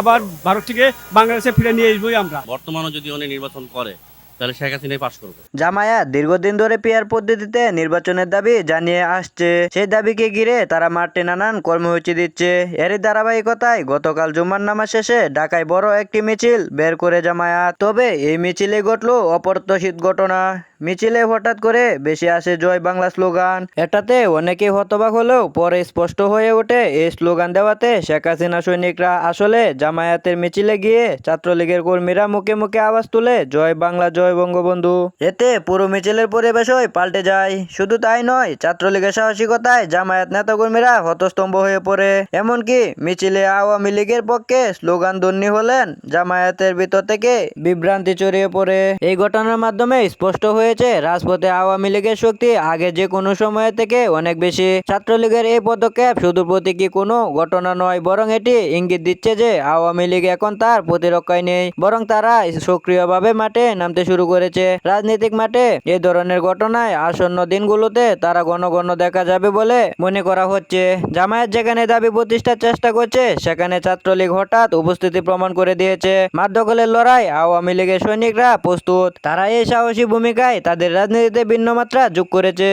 আবার ভারত থেকে বাংলাদেশে ফিরে নিয়ে আসবোই আমরা। বর্তমানে যদি উনি নির্বাচন করে তাহলে শেখ হাসিনাই পাশ করবে। জামায়াত দীর্ঘদিন ধরে পিয়ার পদ্ধতিতে নির্বাচনের দাবি জানিয়ে আসছে। সেই দাবিকে ঘিরে তারা মাঠে নানান কর্মসূচি দিচ্ছে। এরই ধারাবাহিকতায় গতকাল জুম্মার নামাজ শেষে ঢাকায় বড় একটি মিছিল বের করে জামায়াত। তবে এই মিছিলে ঘটলো অপ্রত্যাশিত ঘটনা। মিছিলে হঠাৎ করে বেশি আসে জয় বাংলা স্লোগান। এটাতে অনেকে হতবাক হলেও পরে স্পষ্ট হয়ে ওঠে, এই স্লোগান দেওয়াতে শেখ হাসিনা সৈনিকরা আসলে জামায়াতের মিছিলে গিয়ে ছাত্রলীগের কর্মীরা মুখে মুখে আওয়াজ তুলে, জয় বাংলা, জয় বঙ্গবন্ধু। এতে পুরো মিছিলের পরিবেশই পাল্টে যায়। শুধু তাই নয়, ছাত্রলীগের সাহসিকতায় জামায়াত নেতাকর্মীরা হতস্তম্ভ হয়ে পড়ে। এমনকি মিছিলে আওয়ামী লীগের পক্ষে স্লোগান ধ্বনি হলেন জামায়াতের ভিতর থেকে বিভ্রান্তি ছড়িয়ে পড়ে। এই ঘটনার মাধ্যমে স্পষ্ট হয়েছে। রাজপথে আওয়ামী লীগের শক্তি আগে যে কোনো সময় থেকে অনেক বেশি। ছাত্রলীগের এই পদক্ষেপ শুধু প্রতীকী কোনো ঘটনা নয়, বরং এটি ইঙ্গিত দিচ্ছে যে আওয়ামী লীগ এখন তার প্রতিরক্ষায় নেই, বরং তারা সক্রিয়ভাবে মাঠে নামতে শুরু করেছে। রাজনৈতিক মাঠে এই ধরনের ঘটনায় আসন্ন দিনগুলোতে তারা ঘন ঘন দেখা যাবে বলে মনে করা হচ্ছে। জামায়াত যেখানে দাবি প্রতিষ্ঠার চেষ্টা করছে, সেখানে ছাত্রলীগ হঠাৎ উপস্থিতি প্রমাণ করে দিয়েছে। মাঠ দখলের লড়াই আওয়ামী লীগের সৈনিকরা প্রস্তুত। তারা এই সাহসী ভূমিকায় তাদের রাজনীতিতে ভিন্ন মাত্রা যোগ করেছে।